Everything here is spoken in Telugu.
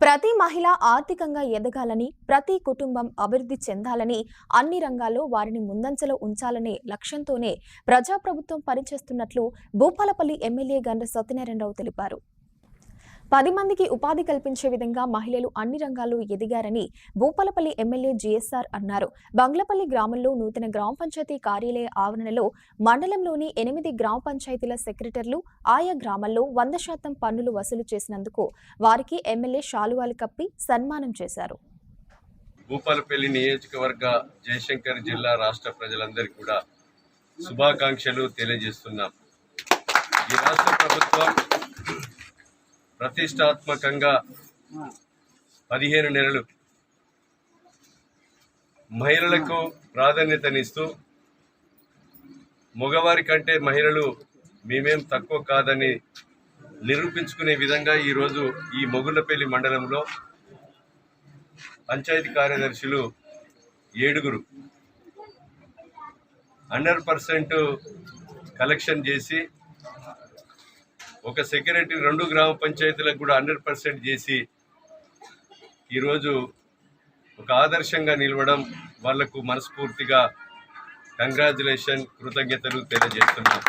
ప్రతి మహిళ ఆర్థికంగా ఎదగాలని ప్రతి కుటుంబం అభివృద్ధి చెందాలని అన్ని రంగాల్లో వారిని ముందంజలో ఉంచాలనే లక్ష్యంతోనే ప్రజాప్రభుత్వం పనిచేస్తున్నట్లు భూపాలపల్లి ఎమ్మెల్యే గండ్ర సత్యనారాయణరావు తెలిపారు. పది మందికి ఉపాధి కల్పించే విధంగా మహిళలు అన్ని రంగాల్లో ఎదిగారని భూపాలపల్లి ఎమ్మెల్యే జిఎస్ఆర్ అన్నారు. బంగ్లపల్లి గ్రామంలో నూతన గ్రామ పంచాయతీ కార్యాలయ ఆవరణలో మండలంలోని ఎనిమిది గ్రామ పంచాయతీల సెక్రటరీలు ఆయా గ్రామాల్లో వంద శాతం పన్నులు వసూలు చేసినందుకు వారికి ఎమ్మెల్యే శాలువాలు కప్పి సన్మానం చేశారు. భూపాలపల్లి నియోజకవర్గ జయశంకర్ జిల్లా రాష్ట్ర ప్రజలందరికీ కూడా శుభాకాంక్షలు తెలియజేస్తున్నాం. ఈ రాష్ట్ర ప్రభుత్వం ప్రతిష్టాత్మకంగా పదిహేను నెలలు మహిళలకు ప్రాధాన్యతనిస్తూ మగవారి కంటే మహిళలు మేమేం తక్కువ కాదని నిరూపించుకునే విధంగా ఈరోజు ఈ మొగుళ్ళపల్లి మండలంలో పంచాయతీ కార్యదర్శులు ఏడుగురు హండ్రెడ్ పర్సెంట్ కలెక్షన్ చేసి ఒక సెక్యూరిటీ రెండు గ్రామ పంచాయతీలకు కూడా హండ్రెడ్ పర్సెంట్ చేసి ఈరోజు ఒక ఆదర్శంగా నిలవడం వాళ్ళకు మనస్ఫూర్తిగా కంగ్రాచులేషన్ కృతజ్ఞతలు తెలియజేస్తున్నాం.